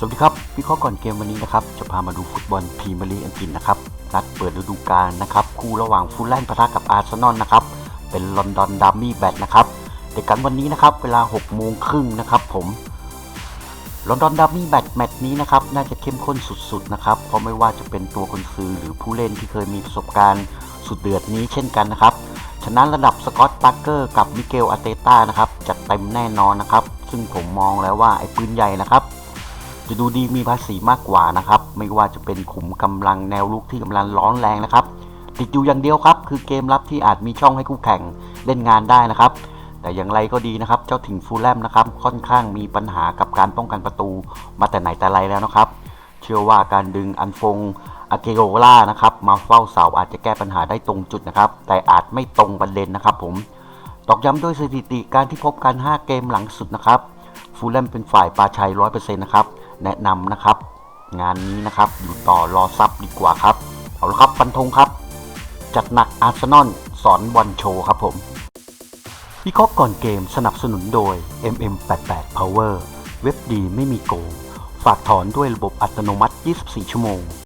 สวัสดีครับวิเคราะห์ก่อนเกมวันนี้นะครับ จะพามาดูฟุตบอลพรีเมียร์ลีกอังกฤษนะครับ นัดเปิดฤดูกาลนะครับ คู่ระหว่างฟูลแลนด์ปะทะกับอาร์เซนอลนะครับ เป็นลอนดอนดัมมี่แบทนะครับเด็กกันวันนี้นะครับ เวลา6โมงครึ่งนะครับผมลอนดอนดัมมี่แบทแมตช์นี้นะครับ น่าจะเข้มข้นสุดๆนะครับ เพราะไม่ว่าจะเป็นตัวคนซื้อหรือผู้เล่นที่เคยมีประสบการณ์สุดเดือดนี้เช่นกันนะครับ ฉะนั้นระดับสกอตต์ปักเกอร์กับมิเกลอาเตต้านะครับจัดเต็มแน่นอนนะครับ ซึ่งผมมองแล้วว่าไอ้ปืนใหญ่นะครับ จะดูดีมีภาษีมากกว่านะครับ ไม่ว่าจะเป็นขุมกำลังแนวลุกที่กำลังร้อนแรงนะครับ ติดอยู่อย่างเดียวครับ คือเกมรับที่อาจมีช่องให้คู่แข่งเล่นงานได้นะครับ แต่อย่างไรก็ดีนะครับ เจ้าถิ่นฟูลแลมนะครับ ค่อนข้างมีปัญหากับการป้องกันประตู มาแต่ไหนแต่ไรแล้วนะครับ เชื่อว่าการดึงอันฟงอาเกโรล่านะครับมาเฝ้าเสาอาจจะแก้ปัญหาได้ตรงจุดนะครับ แต่อาจไม่ตรงประเด็นนะครับ ผมตอกย้ำด้วยสถิติการที่พบกัน 5 เกมหลังสุดนะครับฟูลแลมเป็นฝ่ายปาชัย 100%นะครับ แนะนำนะครับ งานนี้นะครับอยู่ต่อรอซับดีกว่าครับ เอาละครับฟันธงครับ จัดหนักอาร์เซนอลสอนบอลโชว์ครับผมวิเคราะห์ก่อนเกมสนับสนุนโดย MM88 Power เว็บดีไม่มีโกง ฝากถอนด้วยระบบอัตโนมัติ 24 ชั่วโมง